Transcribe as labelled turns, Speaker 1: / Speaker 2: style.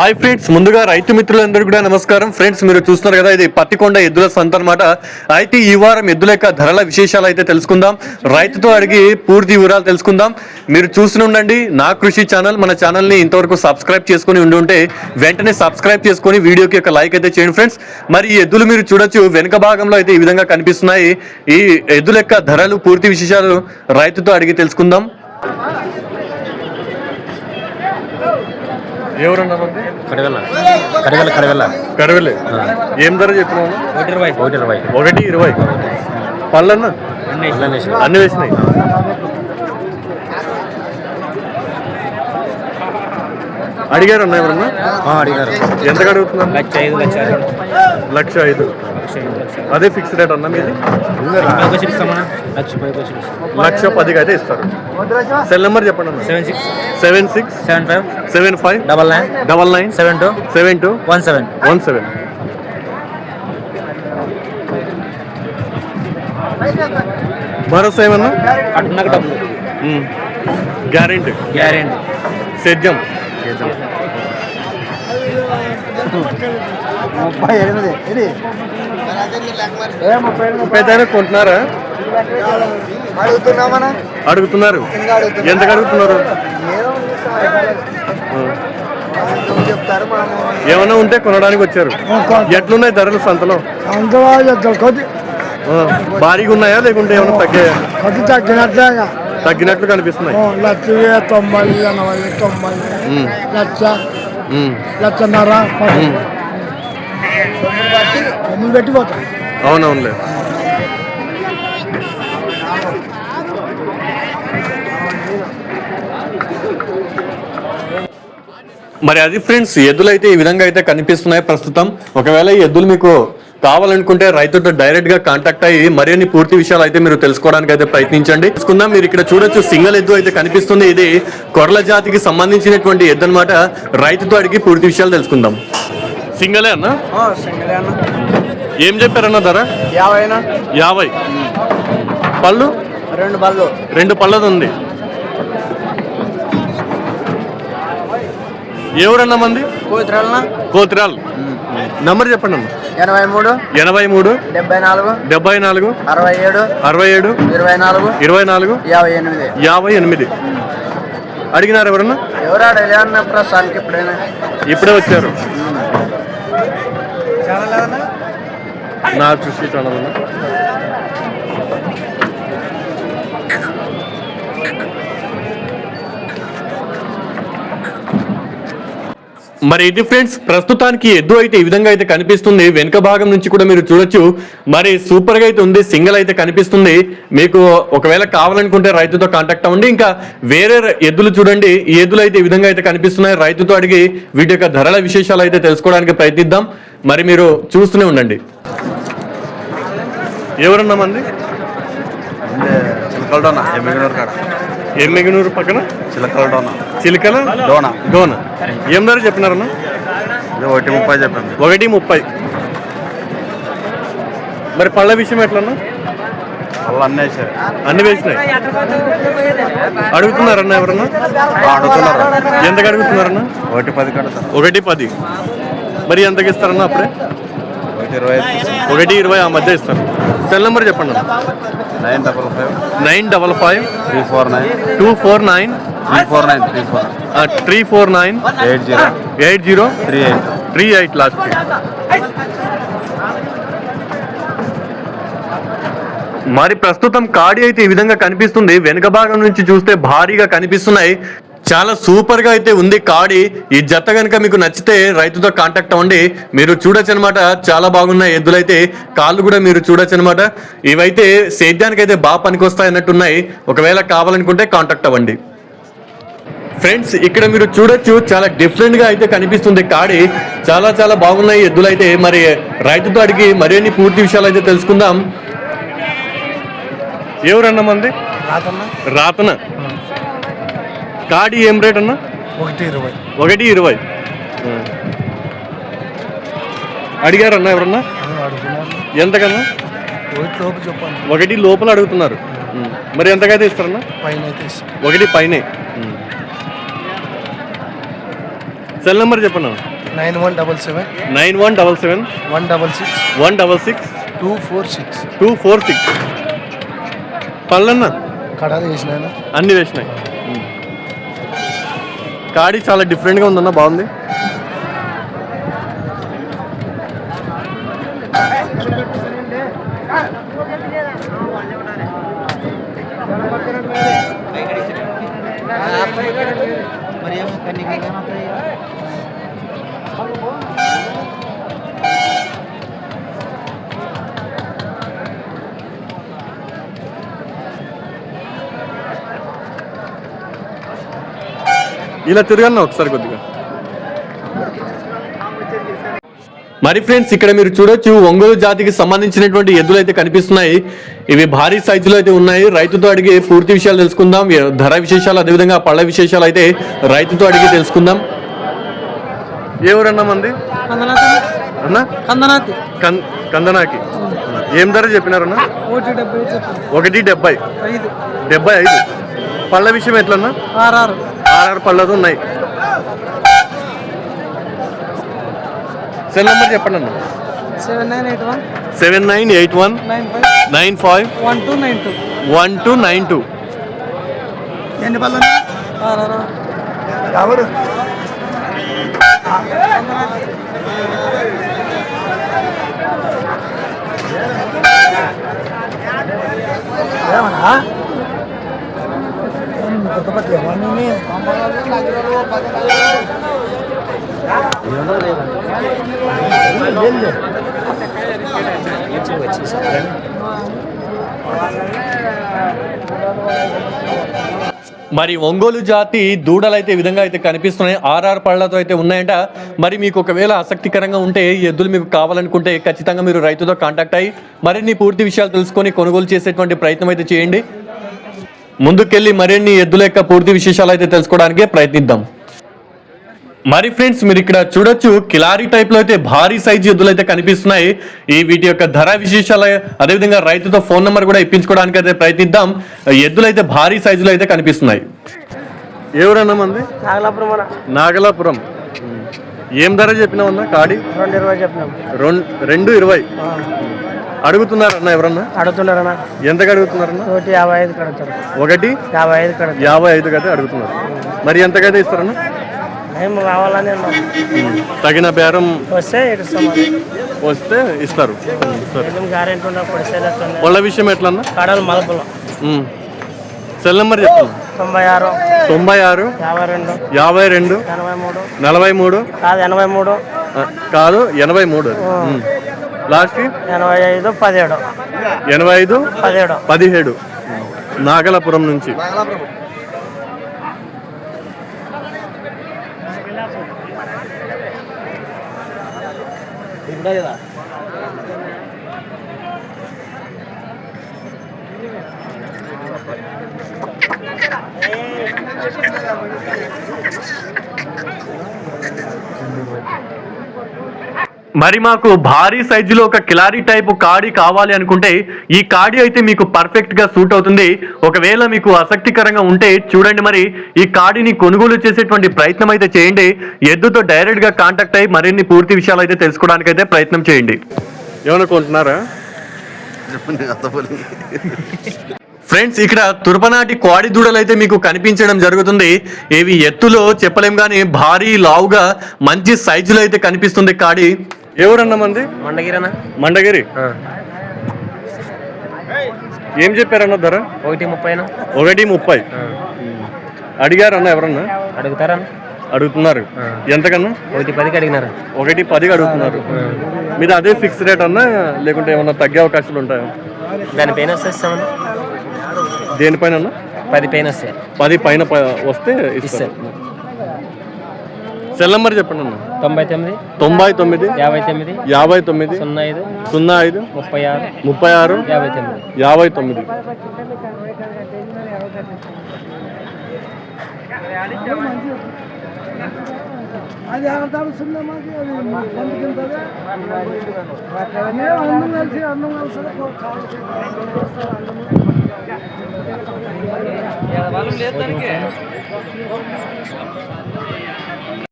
Speaker 1: Hi friends ముందుగా రైతు మిత్రులందరూ కూడా నమస్కారం. ఫ్రెండ్స్ మీరు చూస్తున్నారు కదా ఇది పత్తికొండ ఎద్దుల సంత అనమాట అయితే ఈ వారం ఎద్దుల యొక్క ధరల విశేషాలు అయితే తెలుసుకుందాం. రైతుతో అడిగి పూర్తి వివరాలు తెలుసుకుందాం. మీరు చూస్తూనే ఉండండి. నా కృషి ఛానల్ మన ఛానల్ని ఇంతవరకు సబ్స్క్రైబ్ చేసుకుని ఉండి ఉంటే వెంటనే సబ్స్క్రైబ్ చేసుకొని వీడియోకి ఒక లైక్ అయితే చేయండి ఫ్రెండ్స్ మరి ఈ ఎద్దులు మీరు చూడొచ్చు. వెనుక భాగంలో అయితే ఈ విధంగా కనిపిస్తున్నాయి. ఈ ఎద్దుల యొక్క ధరలు పూర్తి విశేషాలు రైతుతో అడిగి తెలుసుకుందాం. ఎవరన్నారండి
Speaker 2: కడగల్ల. కడగల్ల కడగల్ల.
Speaker 1: కడవలే ఏం ధర చెప్పినావు?
Speaker 2: ఒకటి ఇరవై. ఒకటి ఇరవై.
Speaker 1: ఒకటి ఇరవై. పళ్ళన్న?
Speaker 2: అన్నీ
Speaker 1: అన్ని వేసినాయి. అడిగారు అన్న ఎవరన్నా
Speaker 2: అడిగారు.
Speaker 1: ఎంత అడుగుతున్నారు
Speaker 2: లక్ష ఐదు లక్ష.
Speaker 1: లక్ష ఐదు. అదే ఫిక్స్ రేట్ అన్న మీది?
Speaker 2: లక్ష
Speaker 1: పదికి అయితే ఇస్తారు. సెల్ నెంబర్ చెప్పండి అన్న
Speaker 2: seven six.
Speaker 1: Seven six
Speaker 2: seven five
Speaker 1: seven five
Speaker 2: double nine
Speaker 1: double nine
Speaker 2: seven two
Speaker 1: seven two
Speaker 2: one seven
Speaker 1: one seven. భరోసా ఏమన్నా?
Speaker 2: అటున్నకు డబ్బులు.
Speaker 1: గ్యారెంటీ.
Speaker 2: గ్యారెంటీ.
Speaker 1: సేద్యం.
Speaker 3: ముప్పై ఎనిమిది. ఇది.
Speaker 1: పెద్ద కొంటున్నారా?
Speaker 3: అడుగుతున్నామన్నా
Speaker 1: అడుగుతున్నారు. ఎంత అడుగుతున్నారు? ఏమన్నా ఉంటే కొనడానికి వచ్చారు. ఎట్లున్నాయి ధరలు సంతలో? భారీగా ఉన్నాయా లేకుంటే ఏమైనా తగ్గాయా?
Speaker 4: కొద్ది తగ్గినట్లేగా
Speaker 1: తగ్గినట్లు కనిపిస్తున్నాయి.
Speaker 4: లక్ష తొంభై ఎనభై తొంభై లక్ష లక్షన్నర. ఎనిమిది పెట్టిపోతాయి
Speaker 1: అవునవునులే. మరి అది ఫ్రెండ్స్ ఎద్దులు అయితే ఈ విధంగా అయితే కనిపిస్తున్నాయి ప్రస్తుతం. ఒకవేళ ఈ ఎద్దులు మీకు కావాలనుకుంటే రైతుతో డైరెక్ట్గా కాంటాక్ట్ అయ్యి మరిన్ని పూర్తి విషయాలు అయితే మీరు తెలుసుకోవడానికి అయితే ప్రయత్నించండి. తెలుసుకుందాం మీరు ఇక్కడ చూడొచ్చు సింగల్ ఎద్దు అయితే కనిపిస్తుంది. ఇది కొర్ల జాతికి సంబంధించినటువంటి ఎద్దు అనమాట రైతుతో అడిగి పూర్తి విషయాలు తెలుసుకుందాం. సింగలే అన్న?
Speaker 3: సింగల్ అన్న.
Speaker 1: ఏం చెప్పారన్న ధర? యాభై. పళ్ళు?
Speaker 3: రెండు బళ్ళు
Speaker 1: రెండు పళ్ళది ఉంది. ఎవరన్నా మంది?
Speaker 3: కూతురన్న
Speaker 1: కోతిరాల్. నంబర్ చెప్పండి అన్న
Speaker 3: ఎనభై మూడు
Speaker 1: ఎనభై మూడు
Speaker 3: డెబ్బై నాలుగు
Speaker 1: డెబ్బై నాలుగు
Speaker 3: అరవై ఏడు
Speaker 1: అరవై ఏడు
Speaker 3: ఇరవై నాలుగు
Speaker 1: ఇరవై నాలుగు
Speaker 3: యాభై ఎనిమిది.
Speaker 1: యాభై ఎనిమిది. అడిగినారు ఎవరన్నా?
Speaker 3: ఎవరు అడగలే అన్న ప్రస్తుతానికి ఇప్పుడైనా?
Speaker 1: ఇప్పుడే వచ్చారు. నా చూసి ఛానల్ మరి ఇది ఫ్రెండ్స్ ప్రస్తుతానికి ఎద్దు అయితే ఈ విధంగా అయితే కనిపిస్తుంది. వెనుక భాగం నుంచి కూడా మీరు చూడొచ్చు. మరి సూపర్గా అయితే ఉంది. సింగిల్ అయితే కనిపిస్తుంది. మీకు ఒకవేళ కావాలనుకుంటే రైతుతో కాంటాక్ట్ అవ్వండి. ఇంకా వేరే ఎద్దులు చూడండి. ఈ ఎద్దులు అయితే ఈ విధంగా అయితే కనిపిస్తున్నాయి. రైతుతో అడిగి వీటి యొక్క ధరల విశేషాలు అయితే తెలుసుకోవడానికి ప్రయత్నిద్దాం. మరి మీరు చూస్తూనే ఉండండి.
Speaker 2: ఎవరున్నామండి? ఎమ్మిగనూరు
Speaker 1: పక్కన?
Speaker 2: చిలకలడోనా
Speaker 1: చిలికల?
Speaker 2: డోన.
Speaker 1: డోన. ఏం ధర చెప్పినారన్నా?
Speaker 2: ఒకటి ముప్పై చెప్పండి
Speaker 1: ఒకటి ముప్పై. మరి పళ్ళ విషయం ఎట్లన్నా?
Speaker 2: వాళ్ళు అన్నీ వేసారు.
Speaker 1: అన్ని వేసినాయి. అడుగుతున్నారన్నా ఎవరన్నా?
Speaker 2: అడుగుతున్నారు?
Speaker 1: ఎంతకు అడుగుతున్నారన్నా?
Speaker 2: ఒకటి పది కడతారు
Speaker 1: ఒకటి పది. మరి ఎంతకి ఇస్తారన్నా అప్పుడే?
Speaker 2: ఇరవై
Speaker 1: ఒకటి ఇరవై ఆ మధ్య ఇస్తారు సెల్ నెంబర్ చెప్పండి.
Speaker 2: Nine double five.
Speaker 1: Nine double five.
Speaker 2: Three four nine.
Speaker 1: Two four nine.
Speaker 2: Three four nine three four.
Speaker 1: Three four nine.
Speaker 2: Eight zero.
Speaker 1: Eight zero.
Speaker 2: Three eight.
Speaker 1: Three eight last. మరి ప్రస్తుతం కాడి అయితే ఈ విధంగా కనిపిస్తుంది. వెనుక భాగం నుంచి చూస్తే భారీగా కనిపిస్తున్నాయి. చాలా సూపర్గా అయితే ఉంది కాడి. ఈ జత కనుక మీకు నచ్చితే రైతుతో కాంటాక్ట్ అవ్వండి. మీరు చూడొచ్చు అనమాట చాలా బాగున్నాయి ఎద్దులైతే కాళ్ళు కూడా మీరు చూడొచ్చు అనమాట ఇవైతే సేద్యానికి అయితే బాగా పనికొస్తాయి అన్నట్టున్నాయి. ఒకవేళ కావాలనుకుంటే కాంటాక్ట్ అవ్వండి. ఫ్రెండ్స్ ఇక్కడ మీరు చూడొచ్చు. చాలా డిఫరెంట్గా అయితే కనిపిస్తుంది కాడి. చాలా చాలా బాగున్నాయి ఎద్దులైతే మరి రైతుతో అడిగి మరిన్ని పూర్తి విషయాలు అయితే తెలుసుకుందాం. ఎవరన్నా మంది రాతన కాడి ఏం రేట్ అన్న?
Speaker 4: ఒకటి ఇరవై.
Speaker 1: ఒకటి ఇరవై. అడిగారన్నా ఎవరన్నా? ఎంతకన్నా?
Speaker 4: ఒకటి
Speaker 1: లోపల అడుగుతున్నారు. మరి ఎంతకైతే ఇస్తారన్నా?
Speaker 4: పైన.
Speaker 1: ఒకటి పైనే. సెల్ నెంబర్ చెప్పండి అన్న.
Speaker 4: Nine one double seven.
Speaker 1: Nine one double seven.
Speaker 4: One double six.
Speaker 1: One double six.
Speaker 4: Two four six.
Speaker 1: Two four six. పళ్ళన్న
Speaker 4: కడాలు చేసిన
Speaker 1: అన్ని వేసినాయి. కాడి చాలా డిఫరెంట్గా ఉందన్న బాగుంది. మరి ఏమో ఇలా తిరగన్న ఒకసారి కొద్దిగా. మరి ఫ్రెండ్స్ ఇక్కడ మీరు చూడొచ్చు ఒంగోలు జాతికి సంబంధించినటువంటి ఎద్దులు అయితే కనిపిస్తున్నాయి. ఇవి భారీ సైజులో అయితే ఉన్నాయి. రైతుతో అడిగి పూర్తి విషయాలు తెలుసుకుందాం. ధర విశేషాలు అదేవిధంగా పళ్ళ విశేషాలు అయితే రైతుతో అడిగి తెలుసుకుందాం. ఏ ఊరన్నా మంది అన్నా?
Speaker 4: కందనాతి
Speaker 1: కం- కందనాకి ఏం ధర చెప్పినారన్నా?
Speaker 4: ఒకటి డెబ్బై
Speaker 1: డెబ్బై
Speaker 4: ఐదు.
Speaker 1: పళ్ళ విషయం ఎట్లన్నా?
Speaker 4: ఆర్ఆర్.
Speaker 1: ఆర్ఆర్ పళ్ళతో ఉన్నాయి. సెల్ నెంబర్ చెప్పండి అన్న.
Speaker 4: Seven nine
Speaker 1: eight one. Seven nine
Speaker 4: eight one
Speaker 1: nine five.
Speaker 4: One two nine two.
Speaker 1: One two nine two.
Speaker 4: ఎన్ని పళ్ళు ఎవరు? ఏమన్నా?
Speaker 1: మరి ఒంగోలు జాతి దూడలు అయితే విధంగా అయితే కనిపిస్తున్నాయి. ఆర్ఆర్ పళ్ళతో అయితే ఉన్నాయంట. మరి మీకు ఒకవేళ ఆసక్తికరంగా ఉంటే ఎద్దులు మీకు కావాలనుకుంటే ఖచ్చితంగా మీరు రైతుతో కాంటాక్ట్ అయ్యి మరిన్ని పూర్తి విషయాలు తెలుసుకొని కొనుగోలు చేసేటువంటి ప్రయత్నం అయితే చేయండి. ముందుకెళ్ళి మరిన్ని ఎద్దుల యొక్క పూర్తి విశేషాలు అయితే తెలుసుకోవడానికే ప్రయత్నిద్దాం. మరి ఫ్రెండ్స్ మీరు ఇక్కడ చూడొచ్చు కిలారీ టైప్లో అయితే భారీ సైజు ఎద్దులు అయితే కనిపిస్తున్నాయి. ఈ వీటి యొక్క ధర విశేషాలు అదేవిధంగా రైతుతో ఫోన్ నెంబర్ కూడా ఇప్పించుకోవడానికి అయితే ప్రయత్నిద్దాం. ఎద్దులు అయితే భారీ సైజులో అయితే కనిపిస్తున్నాయి. ఎవరన్నా మంది?
Speaker 3: నాగలాపురం
Speaker 1: నాగలాపురం. ఏం ధర చెప్పినావన్నా కాడి?
Speaker 3: రెండు ఇరవై చెప్పినాం.
Speaker 1: రెండు రెండు ఇరవై. అడుగుతున్నారన్నా ఎవరన్నా?
Speaker 3: అడుగుతున్నారన్నా.
Speaker 1: ఎంతకు అడుగుతున్నారన్నా?
Speaker 3: ఒకటి యాభై ఐదు కడతారు.
Speaker 1: ఒకటి?
Speaker 3: యాభై ఐదు కడతారు.
Speaker 1: యాభై ఐదుకి అయితే అడుగుతున్నారు. మరి ఎంతకైతే ఇస్తారన్నా?
Speaker 3: మేము కావాలని
Speaker 1: తగిన బేరం
Speaker 3: వస్తే
Speaker 1: వస్తే ఇస్తారు. వాళ్ళ విషయం ఎట్లన్నా?
Speaker 3: కడలు మలుపులు.
Speaker 1: సెల్ నెంబర్ చెప్పండి
Speaker 3: తొంభై ఆరు.
Speaker 1: తొంభై ఆరు
Speaker 3: యాభై రెండు.
Speaker 1: యాభై రెండు
Speaker 3: ఎనభై మూడు.
Speaker 1: నలభై మూడు.
Speaker 3: కాదు ఎనభై మూడు.
Speaker 1: కాదు ఎనభై మూడు. లాస్ట్
Speaker 3: ఎనభై ఐదు పదిహేడు.
Speaker 1: ఎనభై ఐదు
Speaker 3: పదిహేడు.
Speaker 1: పదిహేడు. నాగలాపురం నుంచి. మరి మాకు భారీ సైజులో ఒక కిలారీ టైపు కాడి కావాలి అనుకుంటే ఈ కాడి అయితే మీకు పర్ఫెక్ట్గా సూట్ అవుతుంది. ఒకవేళ మీకు ఆసక్తికరంగా ఉంటే చూడండి మరి ఈ కాడిని కొనుగోలు చేసేటువంటి ప్రయత్నం అయితే చేయండి. ఎద్దుతో డైరెక్ట్గా కాంటాక్ట్ అయ్యి మరిన్ని పూర్తి విషయాలు అయితే తెలుసుకోవడానికి అయితే ప్రయత్నం చేయండి. ఏమనుకుంటున్నారా? ఫ్రెండ్స్ ఇక్కడ తురపనాటి కోడి దూడలు అయితే మీకు కనిపించడం జరుగుతుంది. ఇవి ఎత్తులో చెప్పలేం కానీ భారీ లావుగా మంచి సైజులో అయితే కనిపిస్తుంది కాడి. ఎవరన్నా మంది?
Speaker 3: మండగిరనా?
Speaker 1: మండగిరి. ఏం చెప్పారన్న ధర?
Speaker 3: ఒకటి ముప్పైనా
Speaker 1: ఒకటి ముప్పై. అడిగారన్న ఎవరన్నా?
Speaker 3: అడుగుతారా
Speaker 1: అడుగుతున్నారు. ఎంతకన్నా?
Speaker 3: ఒకటి పదికి అడిగినారా.
Speaker 1: ఒకటి పదిగా అడుగుతున్నారు. మీరు అదే ఫిక్స్ రేట్ అన్నా లేకుంటే ఏమన్నా తగ్గే అవకాశాలు ఉంటాయా?
Speaker 3: దాని పైన వస్తే ఇస్తామన్నా
Speaker 1: దేనిపైన అన్నా?
Speaker 3: పది పైన వస్తాయి.
Speaker 1: పది పైన ప- వస్తే ఇస్తారు. సెల్ నెంబర్ చెప్పండి అన్న.
Speaker 3: తొంభై తొమ్మిది
Speaker 1: తొంభై తొమ్మిది
Speaker 3: యాభై తొమ్మిది
Speaker 1: యాభై తొమ్మిది
Speaker 3: సున్నా ఐదు
Speaker 1: సున్నా ఐదు
Speaker 3: ముప్పై ఆరు
Speaker 1: ముప్పై ఆరు
Speaker 3: యాభై తొమ్మిది.
Speaker 1: యాభై తొమ్మిది.
Speaker 4: అది అన్నం కలిసి అన్నం కలిసి
Speaker 3: వాళ్ళు లేదు దానికి